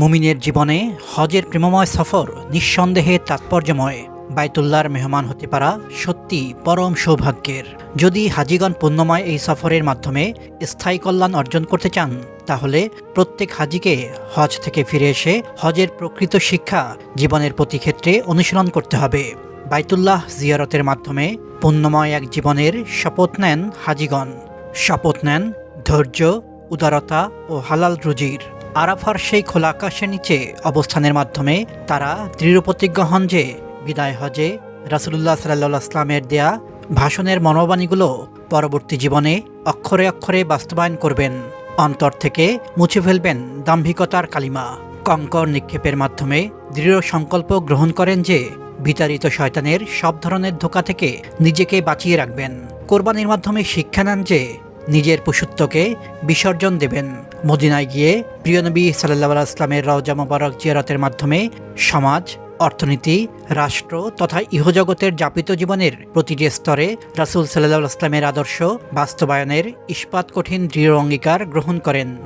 মুমিনের জীবনে হজের প্রেমময় সফর নিঃসন্দেহে তাৎপর্যময়। বাইতুল্লাহর মেহমান হতে পারা সত্যি পরম সৌভাগ্যের। যদি হাজিগণ পুণ্যময় এই সফরের মাধ্যমে স্থায়ী কল্যাণ অর্জন করতে চান, তাহলে প্রত্যেক হাজিকে হজ থেকে ফিরে এসে হজের প্রকৃত শিক্ষা জীবনের প্রতি ক্ষেত্রে অনুশীলন করতে হবে। বাইতুল্লাহ জিয়ারতের মাধ্যমে পুণ্যময় এক জীবনের শপথ নেন হাজিগণ। শপথ নেন ধৈর্য, উদারতা ও হালাল রুজির। আরাফার সেই খোলা আকাশের নিচে অবস্থানের মাধ্যমে তারা দৃঢ় প্রতিজ্ঞ হন যে বিদায় হজে রাসুলুল্লাহ সাল্লাহ ইসলামের দেয়া ভাষণের মনোবাণীগুলো পরবর্তী জীবনে অক্ষরে অক্ষরে বাস্তবায়ন করবেন। অন্তর থেকে মুছে ফেলবেন দাম্ভিকতার কালিমা। কঙ্কর নিক্ষেপের মাধ্যমে দৃঢ় সংকল্প গ্রহণ করেন যে বিতাড়িত শয়তানের সব ধরনের ধোকা থেকে নিজেকে বাঁচিয়ে রাখবেন। কোরবানির মাধ্যমে শিক্ষা নেন যে নিজের পশুত্বকে বিসর্জন দেবেন। মদিনায় গিয়ে প্রিয়নবী সাল্লাহ আসলামের রওজা মোবারক জিয়ারতের মাধ্যমে সমাজ, অর্থনীতি, রাষ্ট্র তথা ইহজগতের যাপিত জীবনের প্রতিটি স্তরে রাসুল সাল্লাহ আসলামের আদর্শ বাস্তবায়নের ইস্পাত কঠিন দৃঢ় অঙ্গীকার গ্রহণ করেন।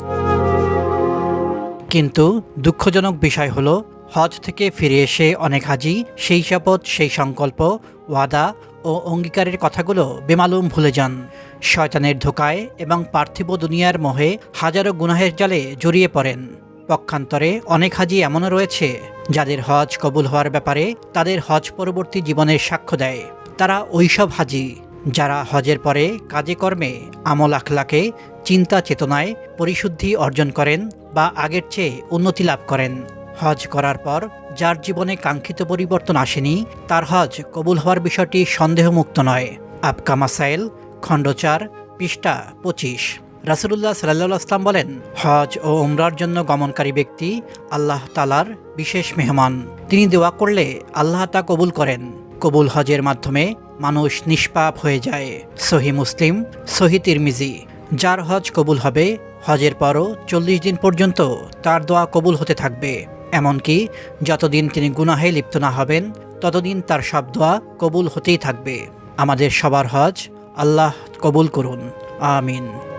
কিন্তু দুঃখজনক বিষয় হলো হজ থেকে ফিরে এসে অনেক হাজি, সেই শপথ, সেই সংকল্প, ওয়াদা ও অঙ্গীকারের কথাগুলো বেমালুম ভুলে যান। শয়তানের ধোকায় এবং পার্থিব দুনিয়ার মোহে হাজারো গুনাহের জালে জড়িয়ে পড়েন। পক্ষান্তরে অনেক হাজি এমনও রয়েছে, যাদের হজ কবুল হওয়ার ব্যাপারে তাদের হজ পরবর্তী জীবনের সাক্ষ্য দেয়। তারা ওইসব হাজি, যারা হজের পরে কাজে কর্মে, আমল আখলাকে, চিন্তা চেতনায় পরিশুদ্ধি অর্জন করেন বা আগের চেয়ে উন্নতি লাভ করেন। হজ করার পর, যার জীবনে কাঙ্ক্ষিত পরিবর্তন আসেনি, তার হজ কবুল হওয়ার বিষয়টি সন্দেহমুক্ত নয়। আবকা মাসাইল খণ্ডচার পৃষ্ঠা পঁচিশ। রাসুলুল্লাহ সাল্লাহ আসলাম বলেন, হজ ও উমরার জন্য গমনকারী ব্যক্তি আল্লাহ তালার বিশেষ মেহমান। তিনি দোয়া করলে আল্লাহ তা কবুল করেন। কবুল হজের মাধ্যমে মানুষ নিষ্পাপ হয়ে যায়। সহি মুসলিম, সহি তিরমিজি। যার হজ কবুল হবে, হজের পরও চল্লিশ দিন পর্যন্ত তার দোয়া কবুল হতে থাকবে। এমনকি যতদিন তিনি গুনাহে লিপ্ত না হবেন, ততদিন তার সব দোয়া কবুল হতেই থাকবে। আমাদের সবার হজ আল্লাহ কবুল করুন। আমিন।